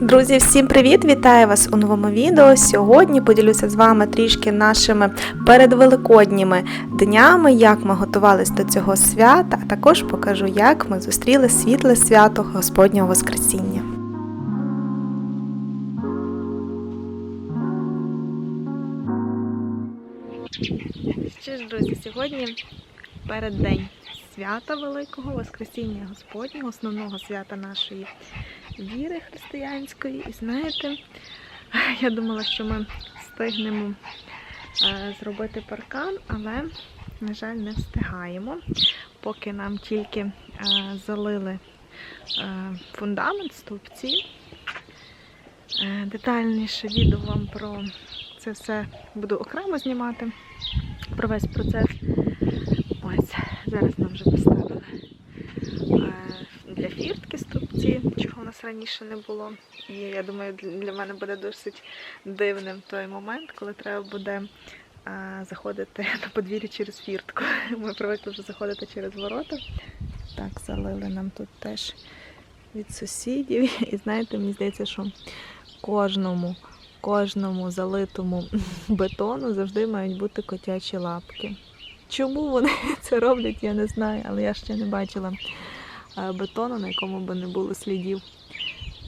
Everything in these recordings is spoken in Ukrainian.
Друзі, всім привіт! Вітаю вас у новому відео. Сьогодні поділюся з вами трішки нашими передвеликодніми днями, як ми готувалися до цього свята, а також покажу, як ми зустріли світле свято Господнього Воскресіння. Що ж, друзі, сьогодні переддень свята Великого Воскресіння Господнього, основного свята нашої віри християнської. І знаєте, я думала, що ми встигнемо е, зробити паркан, але, на жаль, не встигаємо, поки нам тільки е, залили е, фундамент, стовпці. Детальніше відео вам про це все буду окремо знімати, про весь процес. Ось, зараз нам вже поставили е, для фіртки стовпці, раніше не було. І я думаю, для мене буде досить дивним той момент, коли треба буде е, заходити на подвір'я через фіртку. Ми привикли вже заходити через ворота. Так, залили нам тут теж від сусідів. І знаєте, мені здається, що кожному, кожному залитому бетону завжди мають бути котячі лапки. Чому вони це роблять, я не знаю, але я ще не бачила е, бетону, на якому би не було слідів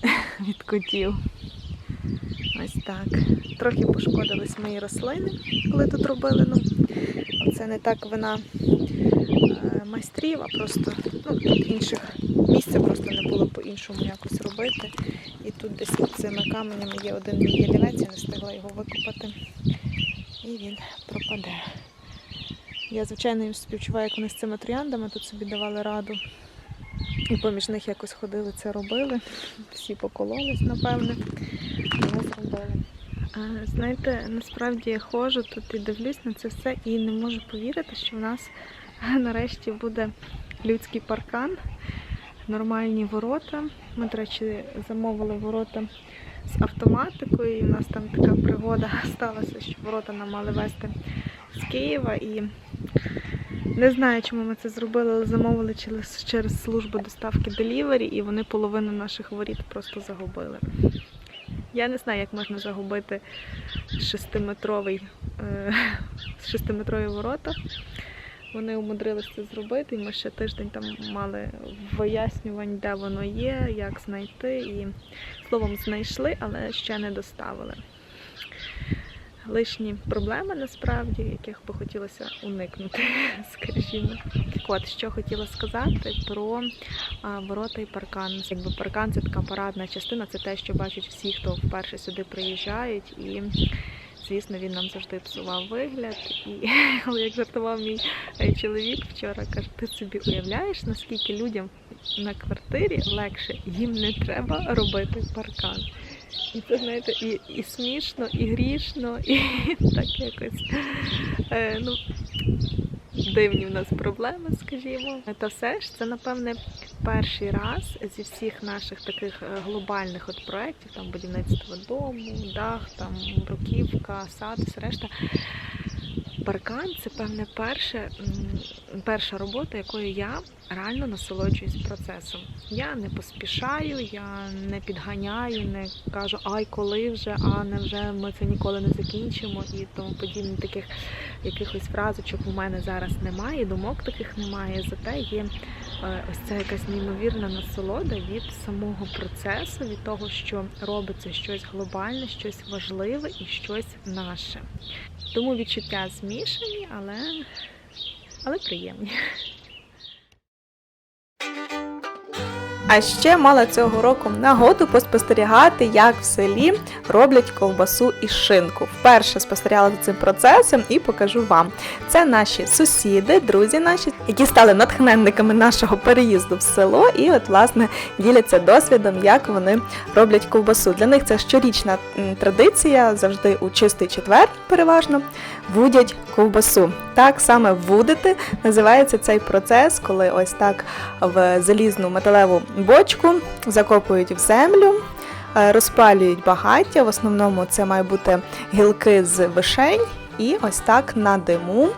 від котів. Ось так. Трохи пошкодились мої рослини, коли тут робили. Ну, це не так вина е, майстрів, а просто ну, тут інших місця просто не було по-іншому якось робити. І тут десь під цими каменями є один мій ялівець, я не встигла його викопати. І він пропаде. Я, звичайно, їм співчуваю, як вони з цими трояндами тут собі давали раду. І поміж них якось ходили, це робили. Всі покололись, напевне. Але зробили. Знаєте, насправді я ходжу тут і дивлюсь на це все і не можу повірити, що в нас нарешті буде людський паркан, нормальні ворота. Ми, до речі, замовили ворота з автоматикою, і в нас там така пригода сталася, що ворота нам мали вести з Києва і не знаю, чому ми це зробили, але замовили через, через службу доставки Delivery і вони половину наших воріт просто загубили. Я не знаю, як можна загубити шестиметровий, е, шестиметрові ворота. Вони умудрилися це зробити, і ми ще тиждень там мали вияснювань, де воно є, як знайти. І словом знайшли, але ще не доставили лишні проблеми насправді, яких би хотілося уникнути, скажімо. Так от, що хотіла сказати про ворота і паркан. Якби паркан це така парадна частина, це те, що бачать всі, хто вперше сюди приїжджають. І Звісно, він нам завжди псував вигляд. І як жартував мій е, чоловік вчора, каже, ти собі уявляєш, наскільки людям на квартирі легше їм не треба робити паркан. І це, знаєте, і і смішно, і грішно, і так якось е, ну, дивні в нас проблеми, скажімо. Та все ж це, напевне, перший раз зі всіх наших таких е, глобальних от проєктів, там будівництво дому, дах, там бруківка, сад, все решта. Паркан це певне перше, перша робота, якою я реально насолоджуюсь процесом. Я не поспішаю, я не підганяю, не кажу, ай, коли вже, а не вже ми це ніколи не закінчимо і тому подібне таких якихось фразочок у мене зараз немає, думок таких немає. Зате є ось це якась неймовірна насолода від самого процесу, від того, що робиться щось глобальне, щось важливе і щось наше. Тому відчуття змішані, але, але приємні. А ще мала цього року нагоду поспостерігати, як в селі роблять ковбасу і шинку. Вперше спостерігала за цим процесом і покажу вам. Це наші сусіди, друзі наші, які стали натхненниками нашого переїзду в село, і от, власне, діляться досвідом, як вони роблять ковбасу. Для них це щорічна традиція, завжди у чистий четвер, переважно, вудять ковбасу. Так саме вудити називається цей процес, коли ось так в залізну металеву бочку закопують в землю. Е, розпалюють багаття, в основному це має бути гілки з вишень, і ось так на диму,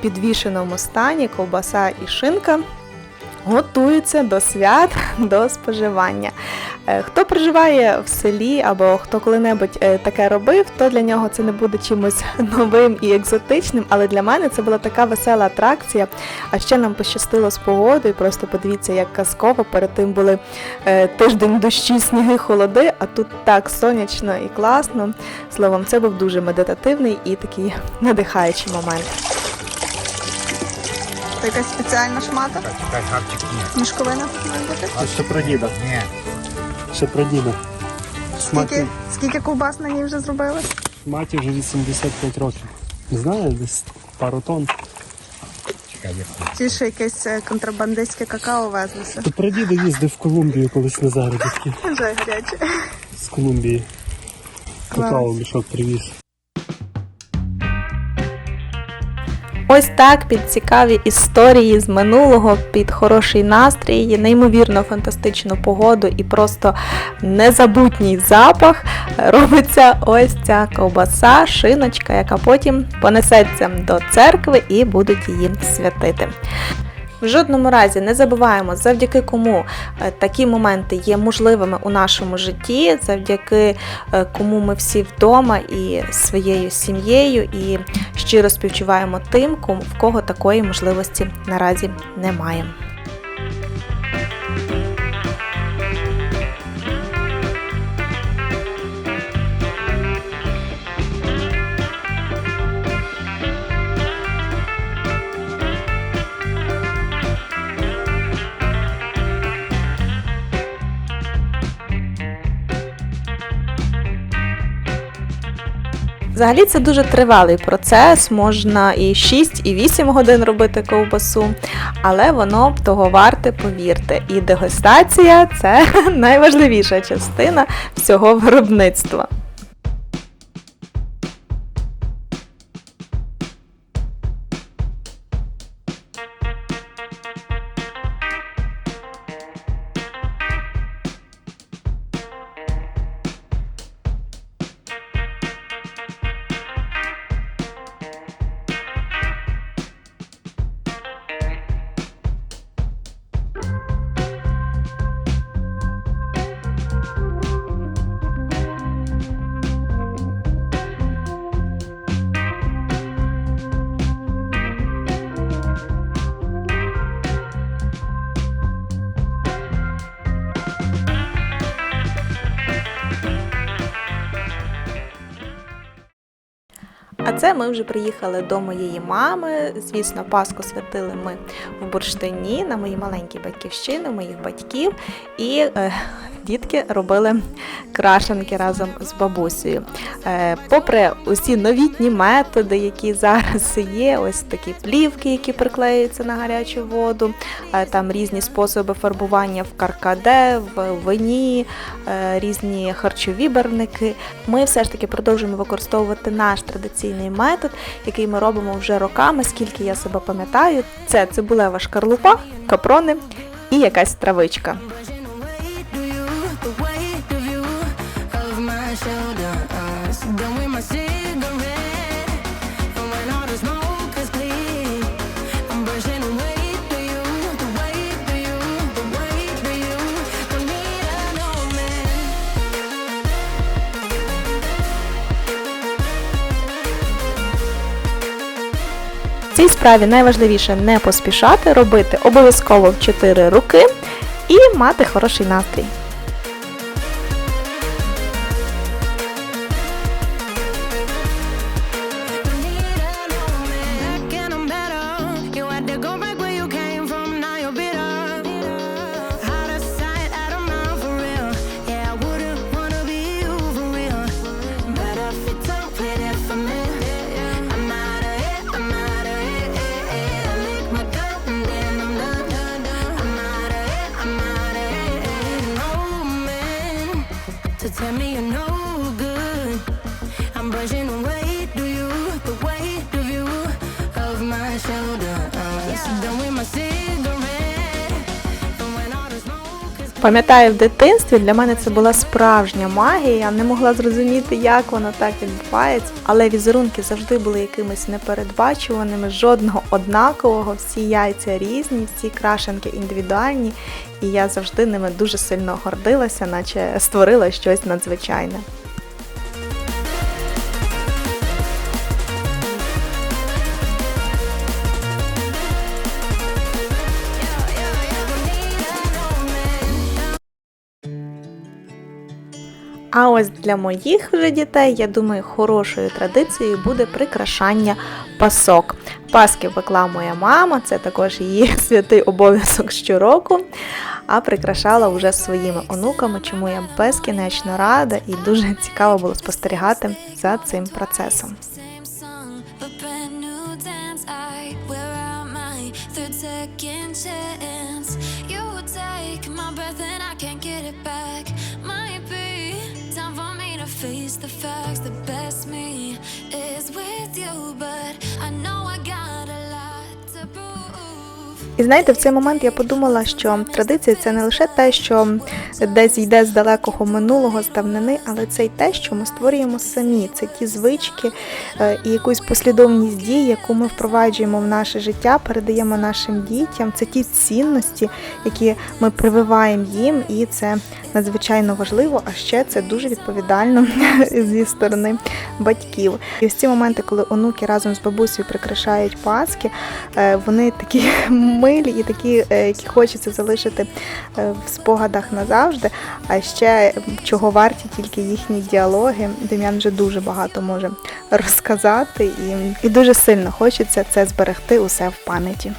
підвішеному стані, ковбаса і шинка готуються до свят, до споживання. Е, Хто проживає в селі або хто коли-небудь е, таке робив, то для нього це не буде чимось новим і екзотичним. Але для мене це була така весела атракція. А ще нам пощастило з погодою. Просто подивіться, як казково. Перед тим були е, тиждень дощі, сніги, холоди, а тут так сонячно і класно. Словом, це був дуже медитативний і такий надихаючий момент. Якась спеціальна шмата, Так, чекай, хавчик ні. мішковина має бути. А ще про діда. Ні. Ще про діда. Шматі, скільки ковбас на ній вже зробили? шматі вже 85 років. Не знаю, десь пару тонн. Чекай, я Ті ще якесь е, контрабандистське какао везлося. То про діда їздив в Колумбію колись на заробітки. Вже гаряче. З Колумбії. Какао мішок привіз. Ось так під цікаві історії з минулого, під хороший настрій, неймовірно фантастичну погоду і просто незабутній запах робиться ось ця ковбаса, шиночка, яка потім понесеться до церкви і будуть її святити. В жодному разі не забуваємо, завдяки кому е, такі моменти є можливими у нашому житті, завдяки е, кому ми всі вдома і своєю сім'єю, і щиро співчуваємо тим, в кого такої можливості наразі немає. Взагалі це дуже тривалий процес, можна і 6, і 8 годин робити ковбасу, але воно того варте, повірте. І дегустація це найважливіша частина всього виробництва. А це ми вже приїхали до моєї мами. Звісно, Пасху святили ми в бурштині на моїй маленькій батьківщині, моїх батьків. І е, дітки робили крашенки разом з бабусею. Е, попри усі новітні методи, які зараз є, ось такі плівки, які приклеюються на гарячу воду, е, там різні способи фарбування в каркаде, в вині, е, різні харчові барвники. Ми все ж таки продовжуємо використовувати наш традиційний метод, який ми робимо вже роками, скільки я себе пам'ятаю. Це цибулева шкарлупа, капрони і якась травичка. Цій справі найважливіше не поспішати, робити обов'язково в 4 руки і мати хороший настрій. Пам'ятаю, в дитинстві для мене це була справжня магія. Я не могла зрозуміти, як воно так відбувається. Але візерунки завжди були якимись непередбачуваними, жодного однакового. Всі яйця різні, всі крашенки індивідуальні, і я завжди ними дуже сильно гордилася, наче створила щось надзвичайне. А ось для моїх вже дітей, я думаю, хорошою традицією буде прикрашання пасок. Паски пекла моя мама, це також її святий обов'язок щороку. А прикрашала вже своїми онуками, чому я безкінечно рада і дуже цікаво було спостерігати за цим процесом. Second chance. You take my breath and I can't get it back. The facts. The best me is with you, but I know І знаєте, в цей момент я подумала, що традиція це не лише те, що десь йде з далекого минулого, з давнини, але це й те, що ми створюємо самі. Це ті звички е, і якусь послідовність дій, яку ми впроваджуємо в наше життя, передаємо нашим дітям. Це ті цінності, які ми прививаємо їм, і це надзвичайно важливо. А ще це дуже відповідально зі сторони батьків. І ось ці моменти, коли онуки разом з бабусею прикрашають паски, е, вони такі милі і такі, е, які хочеться залишити е, в спогадах назавжди. А ще чого варті тільки їхні діалоги. Дем'ян вже дуже багато може розказати, і, і дуже сильно хочеться це зберегти усе в пам'яті.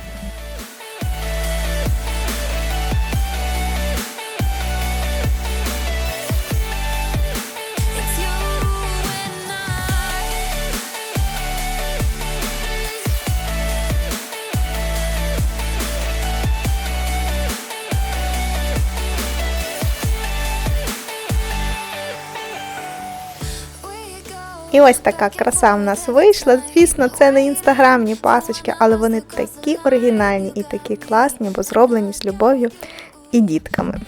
Ось така краса в нас вийшла. Звісно, це не інстаграмні пасочки, але вони такі оригінальні і такі класні, бо зроблені з любов'ю і дітками.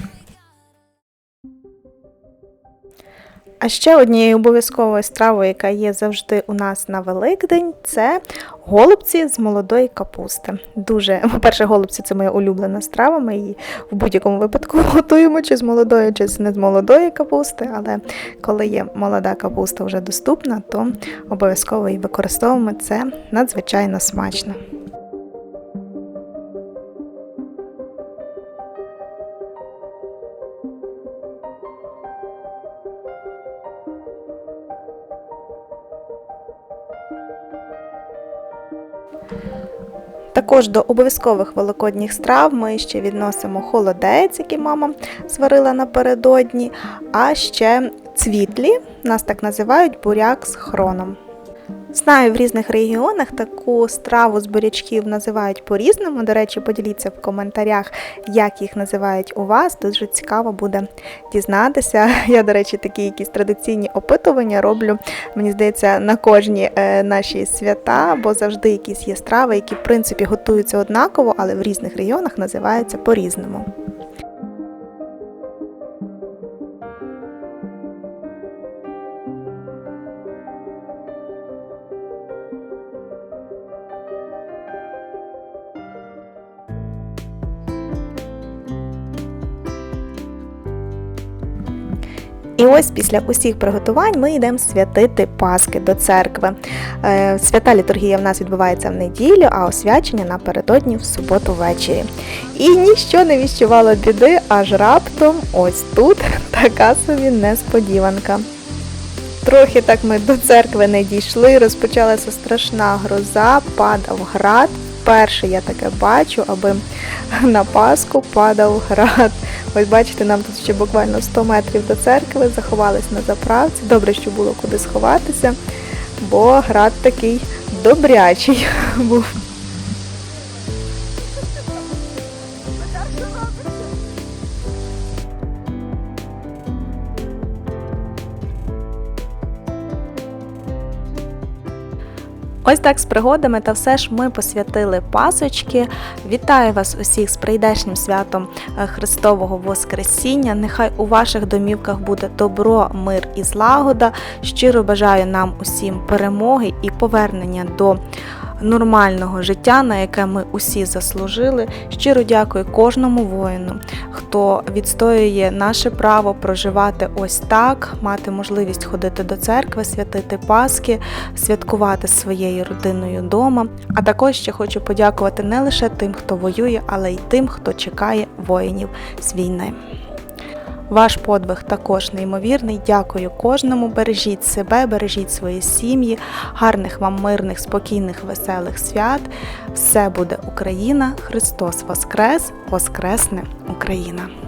А ще однією обов'язковою стравою, яка є завжди у нас на Великдень, це голубці з молодої капусти. Дуже, по-перше, голубці це моя улюблена страва. Ми її в будь-якому випадку готуємо чи з молодої, чи з не з молодої капусти. Але коли є молода капуста вже доступна, то обов'язково її використовуємо. Це надзвичайно смачно. Також до обов'язкових великодніх страв ми ще відносимо холодець, який мама сварила напередодні, а ще цвітлі, нас так називають буряк з хроном. Знаю, в різних регіонах таку страву з бурячків називають по-різному. До речі, поділіться в коментарях, як їх називають у вас. Дуже цікаво буде дізнатися. Я, до речі, такі якісь традиційні опитування роблю. Мені здається, на кожні е, наші свята, бо завжди якісь є страви, які в принципі готуються однаково, але в різних регіонах називаються по-різному. І ось після усіх приготувань ми йдемо святити Паски до церкви. Е, Свята літургія в нас відбувається в неділю, а освячення напередодні в суботу ввечері. І ніщо не віщувало біди, аж раптом ось тут така собі несподіванка. Трохи так ми до церкви не дійшли, розпочалася страшна гроза, падав град. Вперше я таке бачу, аби на Пасху падав град. Ось бачите, нам тут ще буквально 100 метрів до церкви, заховались на заправці. Добре, що було куди сховатися, бо град такий добрячий був. Ось так з пригодами, та все ж ми посвятили пасочки. Вітаю вас усіх з прийдешнім святом е, Христового Воскресіння. Нехай у ваших домівках буде добро, мир і злагода. Щиро бажаю нам усім перемоги і повернення до нормального життя, на яке ми усі заслужили. Щиро дякую кожному воїну, хто відстоює наше право проживати ось так, мати можливість ходити до церкви, святити Пасхи, святкувати своєю родиною вдома. А також ще хочу подякувати не лише тим, хто воює, але й тим, хто чекає воїнів з війни. Ваш подвиг також неймовірний. Дякую кожному. Бережіть себе, бережіть свої сім'ї, гарних вам мирних, спокійних, веселих свят. Все буде Україна! Христос Воскрес! Воскресне Україна!